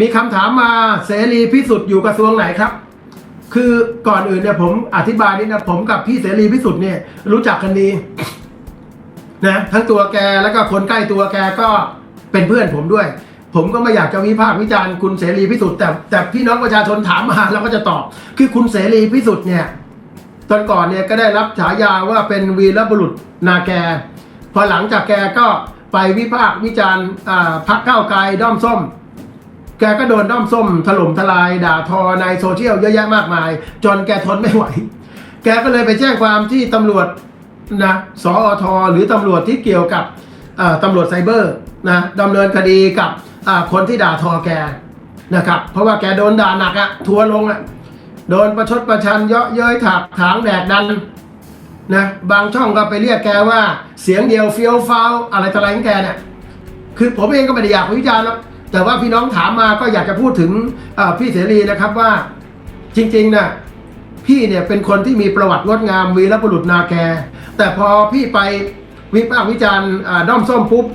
มีคำถามมาเสรีพิสุทธิ์อยู่กระทรวงไหนครับ คือก่อนอื่นเนี่ยผมอธิบายนิดนะผมกับพี่เสรีพิสุทธิ์เนี่ยรู้จักกันดีนะทั้งตัวแกแล้วก็คนใกล้ตัวแกก็เป็นเพื่อนผมด้วย ผมก็ไม่อยากจะวิพากษ์วิจารณ์คุณเสรีพิสุทธิ์แต่แต่พี่น้องประชาชนถามมาเราก็จะตอบ คือคุณเสรีพิสุทธิ์เนี่ยตอนก่อนเนี่ยก็ได้รับฉายาว่าเป็นวีรบุรุษนาแก พอหลังจากแกก็ไปวิพากษ์วิจารณ์พักเก้าวไกลด้อมส้ม แกก็โดนด้อมส้มถล่มทลาย ด่าทอในโซเชียลเยอะแยะมากมาย จนแกทนไม่ไหว แกก็เลยไปแจ้งความที่ตำรวจนะสอทหรือตำรวจที่เกี่ยวกับตำรวจไซเบอร์นะดำเนินคดีกับคนที่ด่าทอแกนะครับเพราะว่าแกโดนด่าหนักอะทัวลงอะโดนประชดประชันเยาะเย้ยถากถางแดกดันนะบางช่องก็ไปเรียกแกว่าเสียงเดียวเฟี้ยวฟ้าวอะไรต่ออะไรของแกเนี่ยคือผมเองก็ไม่ได้อยากวิจารณ์หรอก แต่ว่าพี่น้องถามมาก็อยากจะพูดถึงพี่เสรีนะครับว่าจริงๆนะพี่เนี่ยเป็นคนที่มีประวัติงดงามวีรบุรุษนาแก แต่พอพี่ไปวิพากษ์วิจารณ์ด้อมส้มปุ๊บ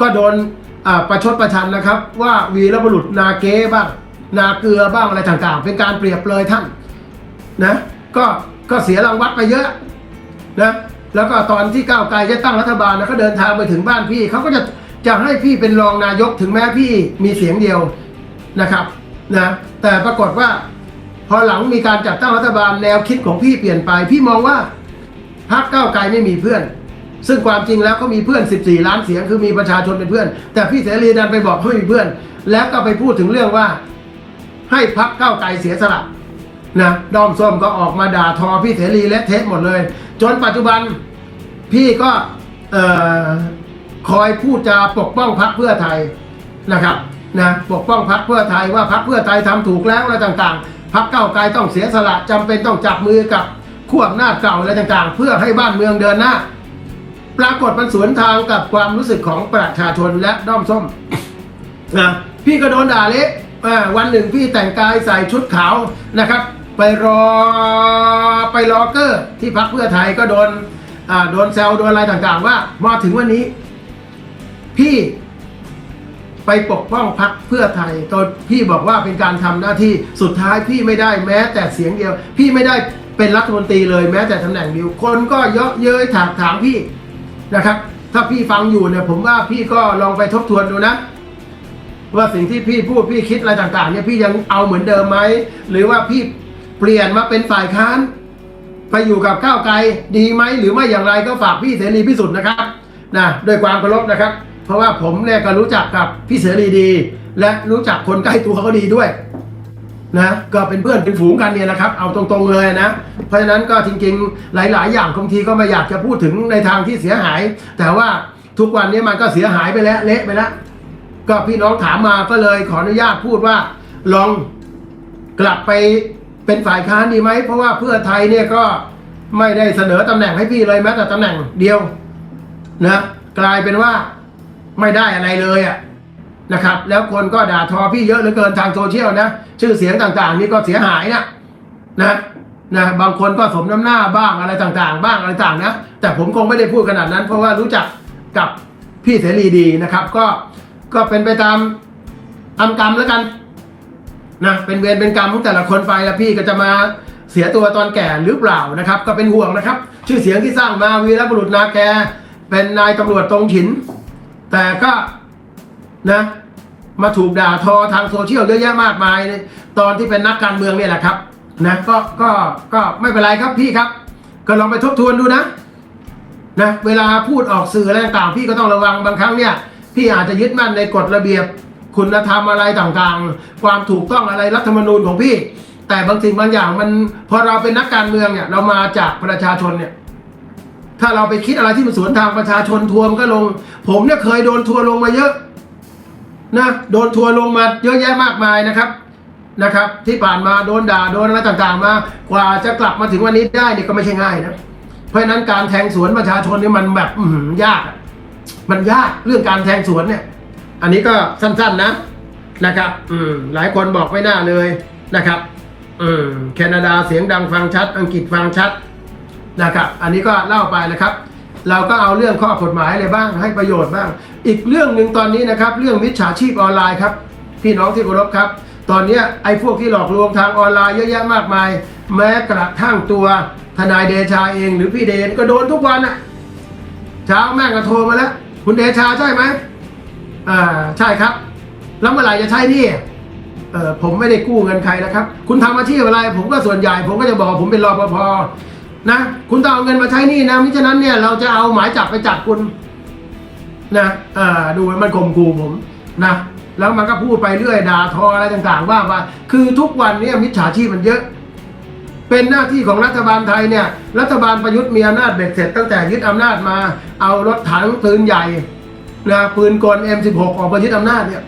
ก็โดนประชดประชันนะครับ ว่าวีรบุรุษนาเกบ้าง นาเกลือบ้างอะไรต่างๆ เป็นการเปรียบเลยท่านนะก็ก็เสียรางวัลไปเยอะนะแล้วก็ตอนที่ก้าวไกลจะตั้งรัฐบาลนะเขาเดินทางไปถึงบ้านพี่เขาก็จะ จะให้พี่เป็นรองนายกถึงแม้พี่มีเสียงเดียวนะครับนะแต่ปรากฏว่า พอหลังมีการจัดตั้งรัฐบาลแนวคิดของพี่เปลี่ยนไป พี่มองว่าพรรคก้าวไกลไม่มีเพื่อน ซึ่งความจริงแล้วเขามีเพื่อน 14 ล้านเสียงคือมีประชาชนเป็นเพื่อน แต่พี่เสรีดันไปบอกเขาไม่มีเพื่อน แล้วก็ไปพูดถึงเรื่องว่า ให้พรรคก้าวไกลเสียสละนะดอมส้มก็ออกมาด่าทอพี่เสรีและเทสหมดเลย จนปัจจุบันพี่ก็เอ่อ คอยพูดจาปกป้องพรรคเพื่อไทยนะครับนะปกป้องพรรคเพื่อไทยว่าพรรคเพื่อไทยทำถูกแล้วอะไรต่างๆพรรคก้าไกลต้องเสียสละจำเป็นต้องจับมือกับขั้วอำนาจเก่าอะไรต่างๆ เพื่อให้บ้านเมืองเดินหน้า ปรากฏมันสวนทางกับความรู้สึกของประชาชนและด้อมส้มนะพี่ก็โดนด่าเละวันหนึ่งพี่แต่งกายใส่ชุดขาวนะครับ ไปรอไปรอเกอร์ที่พักเพื่อไทยก็โดนอ่าโดนแซวโดนอะไรต่างๆ ว่ามาถึงวันนี้ พี่ไปปกป้องพักเพื่อไทยตอนพี่บอกว่าเป็นการทำหน้าที่สุดท้ายพี่ไม่ได้แม้แต่เสียงเดียว พี่ไม่ได้เป็นรัฐมนตรีเลยแม้แต่ตำแหน่งเดียวคนก็เยอะเย้ยถากถางพี่นะครับ ถ้าพี่ฟังอยู่เนี่ยผมว่าพี่ก็ลองไปทบทวนดูนะ ว่าสิ่งที่พี่พูดพี่คิดอะไรต่าง ๆ เนี่ยพี่ยังเอาเหมือนเดิมไหมหรือว่าพี่เปลี่ยนมาเป็นฝ่ายค้านไปอยู่กับก้าวไกลดีไหมหรือไม่อย่างไรก็ฝากพี่เสรีพิสุทธิ์นะครับนะด้วยความเคารพนะครับ เพราะว่าผมเนี่ยก็รู้จักกับพี่เสรีดี และรู้จักคนใกล้ตัวเขาดีด้วยนะก็เป็นเพื่อนเป็นฝูงกันเนี่ยนะครับ เอาตรงๆเลยนะ เพราะฉะนั้นก็จริงๆ หลาย ๆ อย่างบางทีก็ไม่อยากจะพูดถึงในทางที่เสียหาย แต่ว่าทุกวันนี้มันก็เสียหายไปแล้วเละไปแล้วก็พี่น้องถามมาก็เลยขออนุญาตพูดว่า ลองกลับไปเป็นฝ่ายค้านดีไหม เพราะว่าเพื่อไทยเนี่ยก็ไม่ได้เสนอตำแหน่งให้พี่เลยแม้แต่ตำแหน่งเดียวนะกลายเป็นว่า ไม่ได้อะไรเลยอะนะครับ แล้วคนก็ด่าทอพี่เยอะเหลือเกินทางโซเชียลนะชื่อเสียงต่างๆ นี่ก็เสียหายนะนะนะบางคนก็สมน้ำหน้าบ้างอะไรต่างๆ บ้างอะไรต่างนะแต่ผมคงไม่ได้พูดขนาดนั้น เพราะว่ารู้จักกับพี่เสรีดีนะครับ ก็ก็เป็นไปตามตามกรรมแล้วกันนะเป็นเวรเป็นกรรมของแต่ละคนไปแล้วพี่ก็จะมาเสียตัวตอนแก่หรือเปล่านะครับ ก็เป็นห่วงนะครับ ชื่อเสียงที่สร้างมาวีรบุรุษนาแกเป็นนายตำรวจตรงฉิน แต่ก็นะ มาถูกด่าทอทางโซเชียลเยอะแยะมากมายในตอนที่เป็นนักการเมืองเนี่ยแหละครับนะก็ก็ก็ไม่เป็นไรครับพี่ครับ ก็ลองไปทบทวนดูนะนะเวลาพูดออกสื่ออะไรต่างพี่ก็ต้องระวังบางครั้งเนี่ยพี่อาจจะยึดมั่นในกฎระเบียบ คุณธรรมอะไรต่างๆ ความถูกต้องอะไรรัฐธรรมนูญของพี่ แต่บางสิ่งบางอย่างมันพอเราเป็นนักการเมืองเนี่ยเรามาจากประชาชนเนี่ย ถ้าเราไปคิดอะไรที่มันสวนทางประชาชนทัวร์มันก็ลง ผมเนี่ยเคยโดนทัวร์ลงมาเยอะนะโดนทัวร์ลงมาเยอะแยะมากมายนะครับนะครับ ที่ผ่านมาโดนด่าโดนอะไรต่างๆ มากว่าจะกลับมาถึงวันนี้ได้เนี่ยก็ไม่ใช่ง่ายนะเพราะฉะนั้นการแทงสวนประชาชนนี่มันแบบอืยาก มันยากเรื่องการแทงสวนเนี่ย อันนี้ก็สั้นๆนะนะครับ อืมหลายคนบอกไม่น่าเลยนะครับ อืมแคนาดาเสียงดังฟังชัด อังกฤษฟังชัด นะครับ อันนี้ก็เล่าไปนะครับ เราก็เอาเรื่องข้อกฎหมายอะไรบ้างให้ประโยชน์บ้าง อีกเรื่องหนึ่งตอนนี้นะครับ เรื่องมิจฉาชีพออนไลน์ครับ พี่น้องที่เคารพครับ ตอนนี้ไอ้พวกที่หลอกลวงทางออนไลน์เยอะแยะมากมาย แม้กระทั่งตัวทนายเดชาเองหรือพี่เดนก็โดนทุกวันอะเช้าแม่งก็โทรมาแล้ว คุณเดชาใช่ไหมอ่าใช่ครับ แล้วเมื่อไหร่จะใช้นี่เออผมไม่ได้กู้เงินใครนะครับ คุณทำอาชีพอะไร ผมก็ส่วนใหญ่ ผมก็จะบอกผมเป็นรปภ นะ คุณต้องเอาเงินมาใช้นี่นะมิฉะนั้นเนี่ยเราจะเอาหมายจับไปจับคุณนะอ่าดูมันข่มขู่ผมนะแล้วมันก็พูดไปเรื่อยด่าทออะไรต่างๆว่าว่าคือทุกวันเนี้มิจฉาชีพมันเยอะ เป็นหน้าที่ของรัฐบาลไทยเนี่ย รัฐบาลประยุทธ์มีอำนาจเบ็ดเสร็จตั้งแต่ยึดอำนาจมา เอารถถังปืนใหญ่นะปืนกล M16 ออกมายึดอำนาจเนี่ย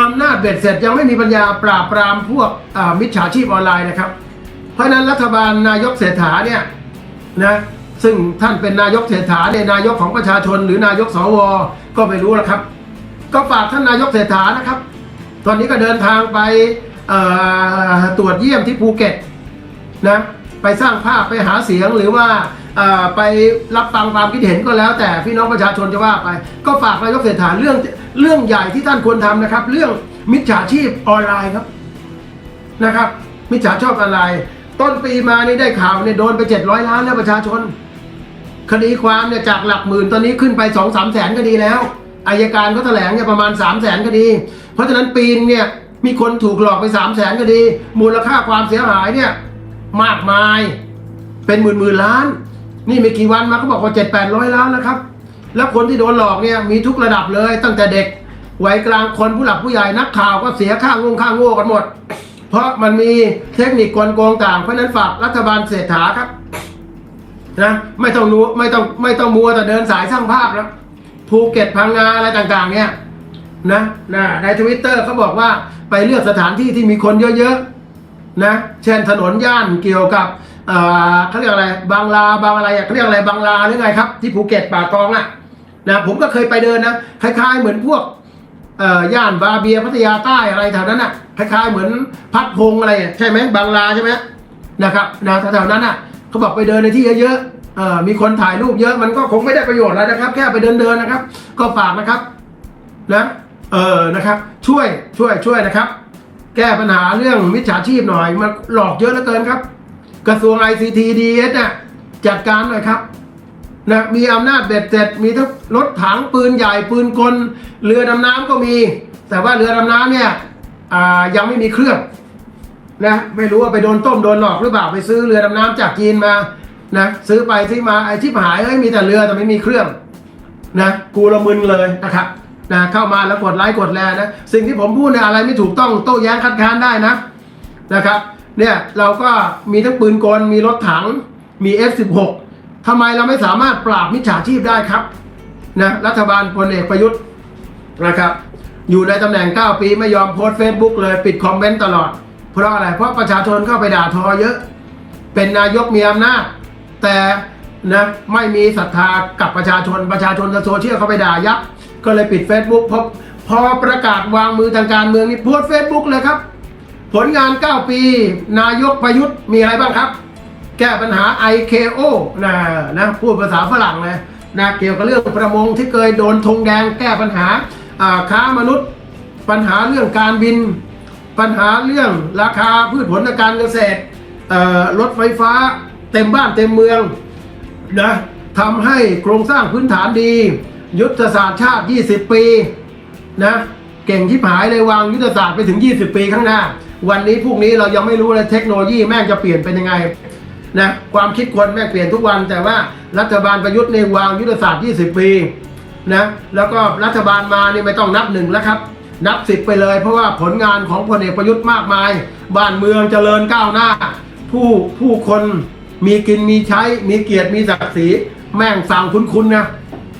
อำนาจเบ็ดเสร็จยังไม่มีปัญญาปราบปรามพวกมิจฉาชีพออนไลน์นะครับ เพราะฉะนั้นรัฐบาลนายกเศรษฐาเนี่ยนะซึ่งท่านเป็นนายกเศรษฐาเนี่ยนายกของประชาชน หรือนายกสวก็ไม่รู้ละครับ ก็ฝากท่านนายกเศรษฐานะครับ ตอนนี้ก็เดินทางไปตรวจเยี่ยมที่ภูเก็ตนะไปสร้างภาพไปหาเสียงหรือว่าไปรับฟังความคิดเห็นก็แล้ว แต่พี่น้องประชาชนจะว่าไป ก็ฝากนายกเศรษฐาเรื่องเรื่องใหญ่ที่ท่านควรทำนะครับ เรื่องมิจฉาชีพออนไลน์ครับนะครับ มิจฉาชอบอะไร ต้นปีมานี่ได้ข่าวเนี่ยโดนไป700ล้านแล้วประชาชน คดีความเนี่ยจากหลักหมื่นตอนนี้ขึ้นไป2 3แสนคดีแล้วอายการเขาแถลงเนี่ยประมาณ3 0 0แสนคดี เพราะฉะนั้นปีนเนี่ยมีคนถูกหลอกไป3 0 0แสนคดี มูลค่าความเสียหายเนี่ยมากมายเป็นหมื่นหมื่นล้าน นี่ไม่กี่วันมาเขาบอกว่า7 8 0 0ล้านแล้วครับ แล้วคนที่โดนหลอกเนี่ยมีทุกระดับเลยตั้งแต่เด็กวัยกลางคนผู้หลักผู้ใหญ่นักข่าวก็เสียค่างงค่าโง่กันหมด เพราะมันมีเทคนิคกลโกงต่าง เพราะนั้นฝากรัฐบาลเศรษฐาครับนะไม่ต้องรู้ไม่ต้องไม่ต้องมัวแต่เดินสายสร้างภาพแล้วภูเก็ตพังงาอะไรต่างๆ เนี่ยนะนะในทวิตเตอร์เขาบอกว่าไปเลือกสถานที่ที่มีคนเยอะๆนะเช่นถนนย่านเกี่ยวกับเขาเรียกอะไรบางลาบางอะไรเขาเรียกอะไรบางลาหรือไงครับ ที่ภูเก็ตป่าตองอะนะผมก็เคยไปเดินนะคล้ายๆเหมือนพวก ย่านบาเบียพัทยาใต้อะไรแถวนั้นอะคล้ายๆเหมือนพัดพงอะไรใช่ไหมบางลาใช่ไหมนะครับนะแถวๆนั้นอะเขาบอกไปเดินในที่เยอะๆเอ่อมีคนถ่ายรูปเยอะมันก็คงไม่ได้ประโยชน์อะไรนะครับ แค่ไปเดินๆนะครับ ก็ฝากนะครับนะเออนะครับ ช่วยช่วยช่วยนะครับ แก้ปัญหาเรื่องมิจฉาชีพหน่อยมันหลอกเยอะเหลือเกินครับ กระทรวง ICT DS น่ะจัดการหน่อยครับ นะมีอำนาจเบ็ดเสร็จมีทั้งรถถังปืนใหญ่ปืนกล เรือดำน้ำก็มี แต่ว่าเรือดำน้ำเนี่ยยังไม่มีเครื่องนะไม่รู้ว่าไปโดนต้มโดนหลอกหรือเปล่าไปซื้อเรือดำน้ำจากจีนมานะซื้อไปซื้อมาไอ้ที่หายเอ้ยมีแต่เรือแต่ไม่มีเครื่องนะกูละมึนเลยนะครับนะเข้ามาแล้วกดไลค์กดแชร์นะสิ่งที่ผมพูดเนี่ยอะไรไม่ถูกต้องโต้แย้งคัดค้านได้นะนะครับเนี่ยเราก็มีทั้งปืนกลมีรถถังมี F16 ทำไมเราไม่สามารถปราบมิจฉาชีพได้ครับนะรัฐบาลพลเอกประยุทธ์นะครับอยู่ในตำแหน่ง 9 ปีไม่ยอมโพสเฟซบุ๊กเลยปิดคอมเมนต์ตลอด เพราะอะไร เพราะประชาชนเข้าไปด่าทอเยอะ เป็นนายกมีอำนาจ แต่นะไม่มีศรัทธากับประชาชนประชาชนโซเชียลเข้าไปด่ายับก็เลยปิด Facebook พอพอประกาศวางมือทางการเมืองนี่โพสเฟซบุ๊กเลยครับ ผลงาน 9 ปี นายกประยุทธ์มีอะไรบ้างครับ แก้ปัญหา IKO นะนะพูดภาษาฝรั่งเลยนะเกี่ยวกับเรื่องประมงที่เคยโดนธงแดงแก้ปัญหาค้ามนุษย์ ปัญหาเรื่องการบิน ปัญหาเรื่องราคาพืชผลทางการเกษตรรถไฟฟ้าเต็มบ้านเต็มเมืองนะทำให้โครงสร้างพื้นฐานดี ยุทธศาสตร์ชาติ 20 ปีนะเก่งที่ผายเลยวางยุทธศาสตร์ไปถึง 20 ปีข้างหน้า วันนี้พรุ่งนี้เรายังไม่รู้เลยเทคโนโลยีแม่งจะเปลี่ยนเป็นยังไง นะความคิดคนแม่งเปลี่ยนทุกวัน แต่ว่ารัฐบาลประยุทธ์ในวางยุทธศาสตร์ 20 ปีนะแล้วก็รัฐบาลมานี่ไม่ต้องนับหนึ่งแล้วครับ นับสิบไปเลย เพราะว่าผลงานของพลเอกประยุทธ์มากมาย บ้านเมืองเจริญก้าวหน้า ผู้ผู้คนมีกินมีใช้ มีเกียรติมีศักดิ์ศรีแม่งสั่งคุ้นๆนะ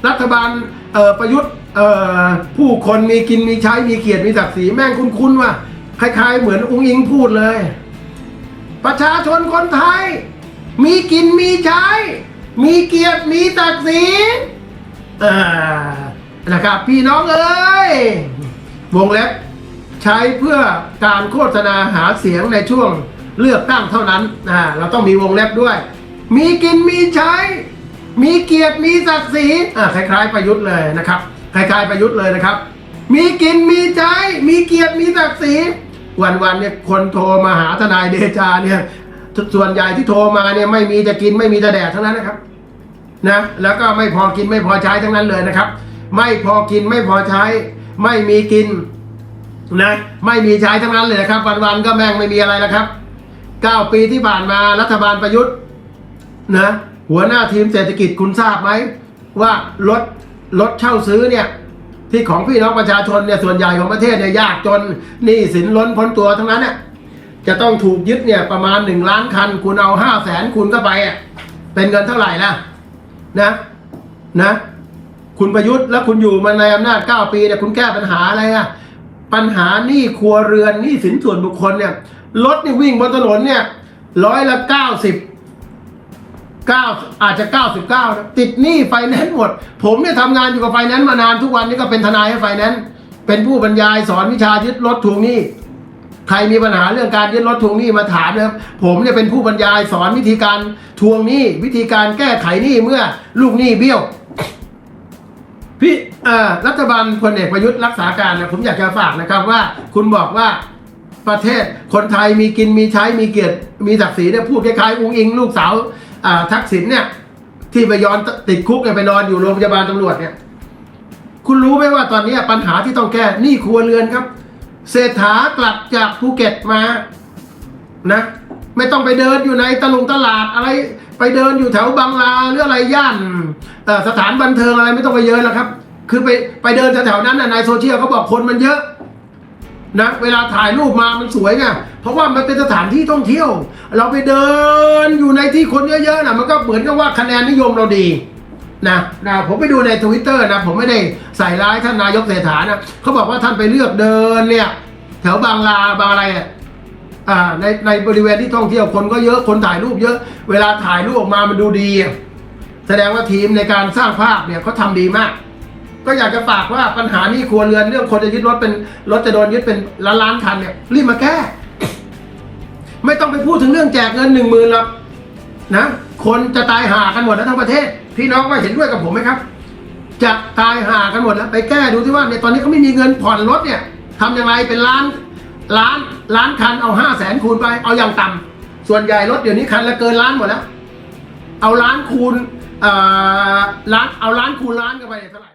รัฐบาลประยุทธ์ผู้คนมีกินมีใช้มีเกียรติมีศักดิ์ศรีแม่งคุ้นๆว่าคล้าย ๆ เหมือนอุ้งอิงพูดเลย ประชาชนคนไทย มีกินมีใช้ มีเกียรติมีศักดิ์ศรีอ่านะครับพี่น้องเอ้ยวงเล็บใช้เพื่อการโฆษณาหาเสียงในช่วงเลือกตั้งเท่านั้นอ่าเราต้องมีวงเล็บด้วย มีกินมีใช้ มีเกียรติมีศักดิ์ศรีอ่าคล้ายๆประยุทธ์เลยนะครับคล้ายๆประยุทธ์เลยนะครับ มีกินมีใช้ มีเกียรติมีศักดิ์ศรีวันวันๆเนี่ยคนโทรมาหาทนายเดชาเนี่ย ส่วนใหญ่ที่โทรมาเนี่ยไม่มีจะกินไม่มีจะแดกทั้งนั้นนะครับนะแล้วก็ไม่พอกินไม่พอใช้ทั้งนั้นเลยนะครับ ไม่พอกินไม่พอใช้ ไม่มีกินนะไม่มีใช้ทั้งนั้นเลยนะครับวันๆก็แม่งไม่มีอะไรแล้วครับเก้าปีที่ผ่านมารัฐบาลประยุทธ์นะหัวหน้าทีมเศรษฐกิจคุณทราบไหมว่ารถรถเช่าซื้อเนี่ยที่ของพี่น้องประชาชนเนี่ยส่วนใหญ่ของประเทศเนี่ยยากจนหนี้สินล้นพ้นตัวทั้งนั้นเนี่ย จะต้องถูกยึดเนี่ยประมาณหนึ่งล้านคัน คุณเอาห้าแสนคูณเข้าไปอะเป็นเงินเท่าไหร่ล่ะนะนะ คุณประยุทธ์แล้วคุณอยู่มาในอำนาจเก้าปีเนี่ยคุณแก้ปัญหาอะไรอะปัญหาหนี้ครัวเรือนหนี้สินส่วนบุคคลเนี่ยรถนี่วิ่งบนถนนเนี่ยร้อยละเก้าสิบเก้าอาจจะเก้าสิบเก้าติดหนี้ไฟแนนซ์หมด ผมเนี่ยทำงานอยู่กับไฟแนนซ์มานานทุกวันนี้ก็เป็นทนายให้ไฟแนนซ์เป็นผู้บรรยายสอนวิชายึดรถทวงหนี้ ใครมีปัญหาเรื่องการยึดรถทวงหนี้มาถามนะครับ ผมเนี่ยเป็นผู้บรรยายสอนวิธีการทวงหนี้ วิธีการแก้ไขหนี้เมื่อลูกหนี้เบี้ยวพี่รัฐบาลพลเอกประยุทธ์รักษาการนะผมอยากจะฝากนะครับว่า คุณบอกว่าประเทศคนไทยมีกินมีใช้มีเกียรติมีศักดิ์ศรีเนี่ยพูดคล้ายๆอุ้งอิง ลูกสาวทักษิณเนี่ย ที่ไปย้อนติดคุกเนี่ยไปนอนอยู่โรงพยาบาลตำรวจเนี่ย คุณรู้ไหมว่าตอนนี้ปัญหาที่ต้องแก้หนี้ครัวเรือนครับ เศรษฐากลับจากภูเก็ตมานะไม่ต้องไปเดินอยู่ในตลงตลาดอะไร ไปเดินอยู่แถวบางลาหรืออะไรย่านสถานบันเทิงอะไรไม่ต้องไปเยอะแล้วครับ คือไปไปเดินแถวๆนั้นนะในโซเชียลเขาบอกคนมันเยอะนะเวลาถ่ายรูปมามันสวยไงเพราะว่ามันเป็นสถานที่ท่องเที่ยว เราไปเดินอยู่ในที่คนเยอะๆนะมันก็เหมือนกับว่าคะแนนนิยมเราดี นะนะผมไปดูในทวิตเตอร์นะผมไม่ได้ใส่ร้ายท่านนายกเศรษฐานะเขาบอกว่าท่านไปเลือกเดินเนี่ยแถวบางลาบางอะไรอะอ่าในในบริเวณที่ท่องเที่ยวคนก็เยอะคนถ่ายรูปเยอะ เวลาถ่ายรูปออกมามันดูดี แสดงว่าทีมในการสร้างภาพเนี่ยเขาทำดีมาก ก็อยากจะฝากว่าปัญหานี้ครัวเรือนเรื่องคนจะยึดรถเป็นรถจะโดนยึดเป็นล้านล้านๆคันเนี่ยรีบมาแก้ ไม่ต้องไปพูดถึงเรื่องแจกเงินหนึ่งหมื่นหรอกนะคนจะตายหากันหมดแล้วทั้งประเทศ พี่น้องว่าเห็นด้วยกับผมไหมครับ จะตายห่ากันหมดแล้วไปแก้ดูที่ว่าในตอนนี้เขาไม่มีเงินผ่อนรถเนี่ยทำยังไงเป็นล้านล้านล้านคันเอาห้าแสนคูณไปเอาอย่างต่ำส่วนใหญ่รถเดี๋ยวนี้คันละเกินล้านหมดแล้ว เอาล้านคูณเอ่อล้านเอาล้านคูณล้านกันไปเท่าไหร่